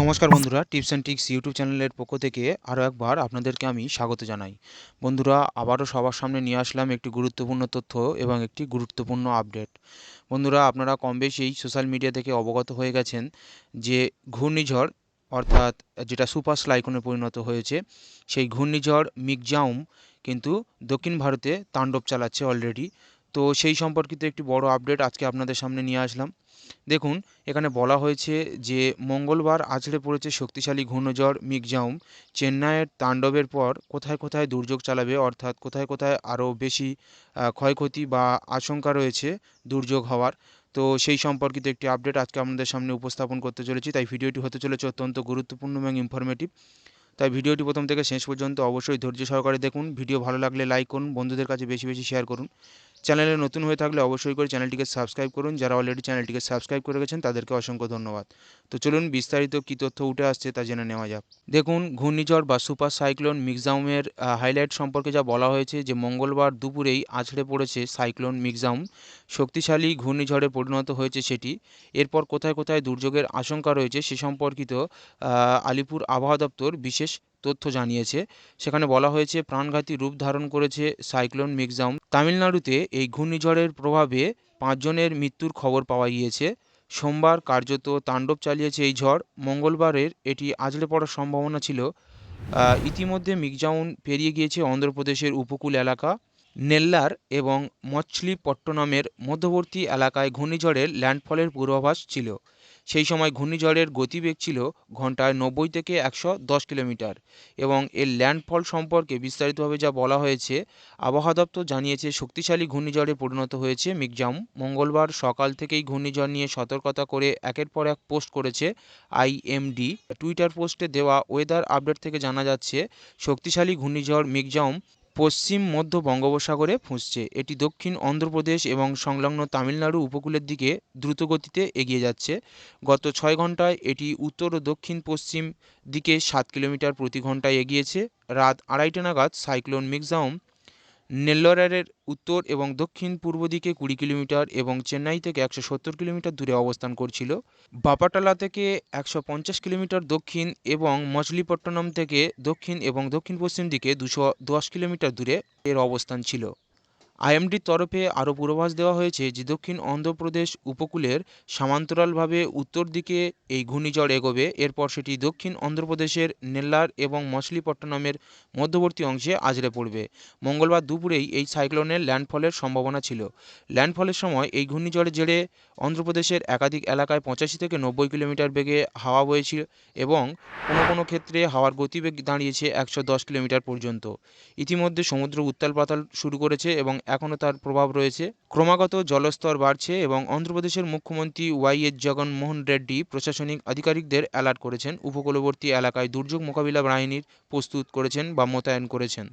নমস্কার বন্ধুরা, tips and tricks YouTube চ্যানেলের পক্ষ থেকে আরও একবার আপনাদেরকে আমি স্বাগত জানাই। বন্ধুরা, আবারও সবার সামনে নিয়ে আসলাম একটি গুরুত্বপূর্ণ তথ্য এবং একটি গুরুত্বপূর্ণ আপডেট। বন্ধুরা, আপনারা কম বেশি সোশ্যাল মিডিয়া থেকে অবগত হয়ে গেছেন যে ঘূর্ণিঝড়, অর্থাৎ যেটা সুপার স্লাইকনে পরিণত হয়েছে, সেই ঘূর্ণিঝড় মিগজাউম কিন্তু দক্ষিণ ভারতে তাণ্ডব চালাচ্ছে অলরেডি। তো সেই সম্পর্কিত একটি বড় আপডেট আজকে আপনাদের সামনে নিয়ে আসলাম। দেখুন, এখানে বলা হয়েছে যে মঙ্গলবার আছড়ে পড়েছে শক্তিশালী ঘূর্ণিঝড় মিগজাউম। চেন্নাইয়ের তাণ্ডবের পর কোথায় কোথায় দুর্যোগ চালাবে, অর্থাৎ কোথায় কোথায় আরও বেশি ক্ষয়ক্ষতি বা আশঙ্কা রয়েছে দুর্যোগ হওয়ার? তো সেই সম্পর্কিত একটি আপডেট আজকে আপনাদের সামনে উপস্থাপন করতে চলেছি, তাই ভিডিওটি হতে চলেছে অত্যন্ত গুরুত্বপূর্ণ এবং ইনফরমেটিভ তাই ভিডিওটি প্রথম থেকে শেষ পর্যন্ত অবশ্যই ধৈর্য সহকারে দেখুন, ভিডিও ভালো লাগলে লাইক করুন, বন্ধুদের কাছে বেশি বেশি শেয়ার করুন। চ্যানেলে নতুন হয়ে থাকলে অবশ্যই করে চ্যানেলটিকে সাবস্ক্রাইব করুন। যারা অলরেডি চ্যানেলটিকে সাবস্ক্রাইব করে গেছেন, তাদেরকে অসংখ্য ধন্যবাদ। তো চলুন বিস্তারিত কী তথ্য উঠে আসছে তা জেনে নেওয়া যাক। দেখুন, ঘূর্ণিঝড় বা সুপার সাইক্লোন মিক্সাউমের হাইলাইট সম্পর্কে যা বলা হয়েছে যে মঙ্গলবার দুপুরেই আছড়ে পড়েছে সাইক্লোন মিক্সাউম। শক্তিশালী ঘূর্ণিঝড়ে পরিণত হয়েছে সেটি। এরপর কোথায় কোথায় দুর্যোগের আশঙ্কা রয়েছে সে সম্পর্কিত আলিপুর আবহাওয়া দপ্তর বিশেষ তথ্য জানিয়েছে। সেখানে বলা হয়েছে, প্রাণঘাতী রূপ ধারণ করেছে সাইক্লোন মিগজাউম তামিলনাড়ুতে এই ঘূর্ণিঝড়ের প্রভাবে পাঁচজনের মৃত্যুর খবর পাওয়া গিয়েছে। সোমবার কার্যত তাণ্ডব চালিয়েছে এই ঝড়। মঙ্গলবারের এটি আজলে পড়ার সম্ভাবনা ছিল। ইতিমধ্যে মিকজাউন পেরিয়ে গিয়েছে অন্ধ্রপ্রদেশের উপকূল এলাকা। নেল্লার এবং মছলিপট্টনমের মধ্যবর্তী এলাকায় ঘূর্ণিঝড়ের ল্যান্ডফলের পূর্বাভাস ছিল। সেই সময় ঘূর্ণিঝড়ের গতিবেগ ছিল ঘন্টায় নব্বই থেকে একশো দশ কিলোমিটার এবং এর ল্যান্ডফল সম্পর্কে বিস্তারিতভাবে যা বলা হয়েছে, আবহাওয়া দপ্তর জানিয়েছে শক্তিশালী ঘূর্ণিঝড়ে পরিণত হয়েছে মিগজাম মঙ্গলবার সকাল থেকেই ঘূর্ণিঝড় নিয়ে সতর্কতা করে একের পর এক পোস্ট করেছে আইএমডি। টুইটার পোস্টে দেওয়া ওয়েদার আপডেট থেকে জানা যাচ্ছে, শক্তিশালী ঘূর্ণিঝড় মিগজাম পশ্চিম, মধ্য বঙ্গোপসাগরে ফুঁসছে। এটি দক্ষিণ অন্ধ্রপ্রদেশ এবং সংলগ্ন তামিলনাড়ু উপকূলের দিকে দ্রুত গতিতে এগিয়ে যাচ্ছে। গত ছয় ঘন্টায় এটি উত্তর ও দক্ষিণ পশ্চিম দিকে সাত কিলোমিটার প্রতি ঘন্টায় এগিয়েছে। রাত আড়াইটে নাগাদ সাইক্লোন মিগজাউম নেল্লোরের উত্তর এবং দক্ষিণ পূর্ব দিকে কুড়ি কিলোমিটার এবং চেন্নাই থেকে একশো সত্তর কিলোমিটার দূরে অবস্থান করছিল। বাপাটালা থেকে একশো পঞ্চাশ কিলোমিটার দক্ষিণ এবং মছলিপট্টনম থেকে দক্ষিণ এবং দক্ষিণ পশ্চিম দিকে দুশো দশ কিলোমিটার দূরে এর অবস্থান ছিল। আইএমডির তরফে আরও পূর্বাভাস দেওয়া হয়েছে যে দক্ষিণ অন্ধ্রপ্রদেশ উপকূলের সমান্তরালভাবে উত্তর দিকে এই ঘূর্ণিঝড় এগোবে। এরপর সেটি দক্ষিণ অন্ধ্রপ্রদেশের নেল্লার এবং মছলিপট্টনমের মধ্যবর্তী অংশে আজরে পড়বে। মঙ্গলবার দুপুরেই এই সাইক্লোনের ল্যান্ডফলের সম্ভাবনা ছিল। ল্যান্ডফলের সময় এই ঘূর্ণিঝড়ের জেরে অন্ধ্রপ্রদেশের একাধিক এলাকায় পঁচাশি থেকে নব্বই কিলোমিটার বেগে হাওয়া বয়েছিল এবং কোনো কোনো ক্ষেত্রে হাওয়ার গতিবেগ দাঁড়িয়েছে একশো দশ কিলোমিটার পর্যন্ত। ইতিমধ্যে সমুদ্র উত্তাল পাতাল শুরু করেছে এবং এখনও তার প্রভাব রয়েছে। ক্রমাগত জলস্তর বাড়ছে এবং অন্ধ্রপ্রদেশের মুখ্যমন্ত্রী ওয়াই এস জগনমোহন রেড্ডি প্রশাসনিক আধিকারিকদের অ্যালার্ট করেছেন। উপকূলবর্তী এলাকায় দুর্যোগ মোকাবিলা বাহিনীর প্রস্তুত করেছেন বা মোতায়েন করেছেন।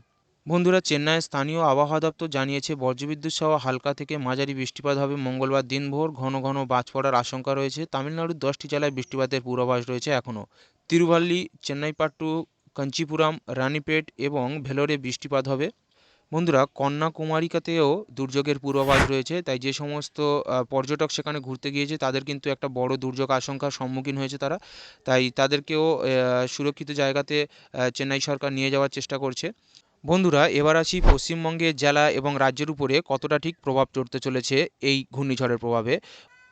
বন্ধুরা, চেন্নাইয়ের স্থানীয় আবহাওয়া দপ্তর জানিয়েছে, বজ্রবিদ্যুৎ সহ হালকা থেকে মাঝারি বৃষ্টিপাত হবে মঙ্গলবার দিনভর। ঘন ঘন বাজ পড়ার আশঙ্কা রয়েছে। তামিলনাড়ুর দশটি জেলায় বৃষ্টিপাতের পূর্বাভাস রয়েছে এখনও। তিরুভাল্লি, চেন্নাইপাট্টু, কাঞ্চিপুরাম, রানীপেট এবং ভেলোরে বৃষ্টিপাত হবে। বন্ধুরা, কন্যাকুমারিকাতেও দুর্যোগের পূর্বাভাস রয়েছে। তাই যে সমস্ত পর্যটক সেখানে ঘুরতে গিয়েছে, তাদের কিন্তু একটা বড় দুর্যোগ আশঙ্কার সম্মুখীন হয়েছে তারা। তাই তাদেরকেও সুরক্ষিত জায়গাতে চেন্নাই সরকার নিয়ে যাওয়ার চেষ্টা করছে। বন্ধুরা, এবার আসি পশ্চিমবঙ্গের জেলা এবং রাজ্যের উপরে কতটা ঠিক প্রভাব চড়তে চলেছে এই ঘূর্ণিঝড়ের প্রভাবে।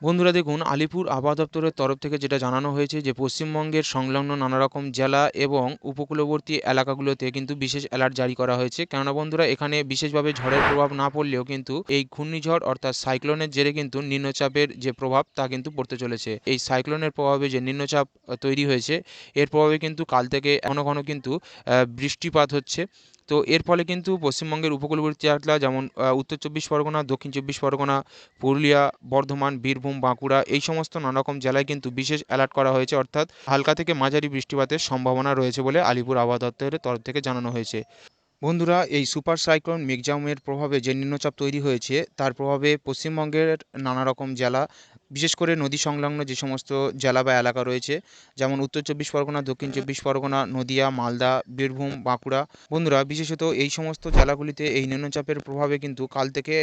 বন্ধুরা দেখুন, আলিপুর আবহাওয়া দপ্তরের তরফ থেকে যেটা জানানো হয়েছে যে পশ্চিমবঙ্গের সংলগ্ন নানা রকম জেলা এবং উপকূলবর্তী এলাকাগুলোতে কিন্তু বিশেষ অ্যালার্ট জারি করা হয়েছে। কেননা বন্ধুরা, এখানে বিশেষভাবে ঝড়ের প্রভাব না পড়লেও কিন্তু এই ঘূর্ণিঝড় অর্থাৎ সাইক্লোনের জেরে কিন্তু নিম্নচাপের যে প্রভাব, তা কিন্তু পড়তে চলেছে। এই সাইক্লোনের প্রভাবে যে নিম্নচাপ তৈরি হয়েছে, এর প্রভাবে কিন্তু কাল থেকে ঘন ঘন কিন্তু বৃষ্টিপাত হচ্ছে। তো এর ফলে কিন্তু পশ্চিমবঙ্গের উপকূলবর্তী এলাকা যেমন উত্তর চব্বিশ পরগনা, দক্ষিণ চব্বিশ পরগনা, পুরুলিয়া, বর্ধমান, বীরভূম, বাঁকুড়া এই সমস্ত নানারকম জেলায় কিন্তু বিশেষ অ্যালার্ট করা হয়েছে। অর্থাৎ হালকা থেকে মাঝারি বৃষ্টিপাতের সম্ভাবনা রয়েছে বলে আলিপুর আবহাওয়া দপ্তরের তরফ থেকে জানানো হয়েছে। বন্ধুরা, এই সুপার সাইক্লোন মেঘজামের প্রভাবে যে নিম্নচাপ তৈরি হয়েছে, তার প্রভাবে পশ্চিমবঙ্গের নানা রকম জেলা বিশেষ করে নদী সংলগ্ন যে সমস্ত জেলা বা এলাকা রয়েছে, যেমন উত্তর চব্বিশ পরগনা, দক্ষিণ চব্বিশ পরগনা, নদিয়া, মালদা, বীরভূম, বাঁকুড়া, বন্ধুরা, বিশেষত এই সমস্ত জেলাগুলিতে এই নিম্নচাপের প্রভাবে কিন্তু কাল থেকে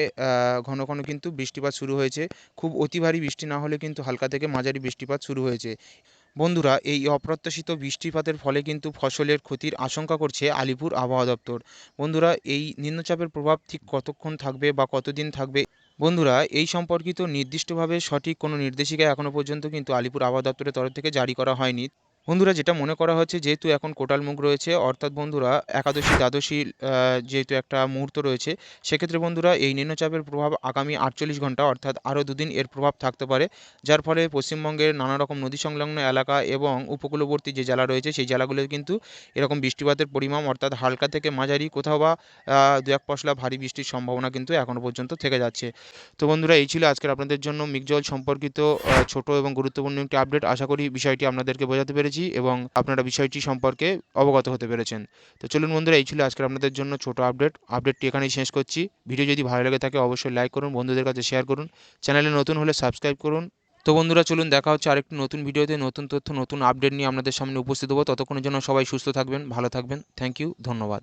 ঘন ঘন কিন্তু বৃষ্টিপাত শুরু হয়েছে। খুব অতি ভারী বৃষ্টি না হলে কিন্তু হালকা থেকে মাঝারি বৃষ্টিপাত শুরু হয়েছে। বন্ধুরা, এই অপ্রত্যাশিত বৃষ্টিপাতের ফলে কিন্তু ফসলের ক্ষতির আশঙ্কা করছে আলিপুর আবহাওয়া দপ্তর। বন্ধুরা, এই নিম্নচাপের প্রভাব ঠিক কতক্ষণ থাকবে বা কতদিন থাকবে বন্ধুরা, এই সম্পর্কিত নির্দিষ্টভাবে সঠিক কোনো নির্দেশিকা এখনও পর্যন্ত কিন্তু আলিপুর আবহাওয়া দপ্তরের তরফ থেকে জারি করা হয়নি। বন্ধুরা, যেটা মনে করা হচ্ছে যেহেতু এখন কোটাল মুখ রয়েছে, অর্থাৎ বন্ধুরা, একাদশী দ্বাদশী যেহেতু একটা মুহূর্ত রয়েছে, সেক্ষেত্রে বন্ধুরা এই নিম্নচাপের প্রভাব আগামী আটচল্লিশ ঘণ্টা, অর্থাৎ আরও দুদিন এর প্রভাব থাকতে পারে। যার ফলে পশ্চিমবঙ্গের নানা রকম নদী সংলগ্ন এলাকা এবং উপকূলবর্তী যে জেলা রয়েছে, সেই জেলাগুলোতে কিন্তু এরকম বৃষ্টিপাতের পরিমাণ অর্থাৎ হালকা থেকে মাঝারি কোথাও বা দু এক পশলা ভারী বৃষ্টির সম্ভাবনা কিন্তু এখনও পর্যন্ত থেকে যাচ্ছে। তো বন্ধুরা, এই ছিল আজকের আপনাদের জন্য মিগজল সম্পর্কিত ছোট এবং গুরুত্বপূর্ণ একটি আপডেট আশা করি বিষয়টি আপনাদেরকে বোঝাতে পেরেছি এবং আপনারা বিষয়টি সম্পর্কে অবগত হতে পেরেছেন। তো চলুন বন্ধুরা, এই ছিল আজকের আপনাদের জন্য ছোট আপডেট। আপডেটটি এখানেই শেষ করছি। ভিডিও যদি ভালো লাগে থাকে অবশ্যই লাইক করুন, বন্ধুদের কাছে শেয়ার করুন। চ্যানেলে নতুন হলে সাবস্ক্রাইব করুন। তো বন্ধুরা, চলুন দেখা হচ্ছে আরেকটি নতুন ভিডিওতে, নতুন তথ্য, নতুন আপডেট নিয়ে আপনাদের সামনে উপস্থিত হব। ততক্ষণের জন্য সবাই সুস্থ থাকবেন, ভালো থাকবেন। থ্যাংক ইউ ধন্যবাদ।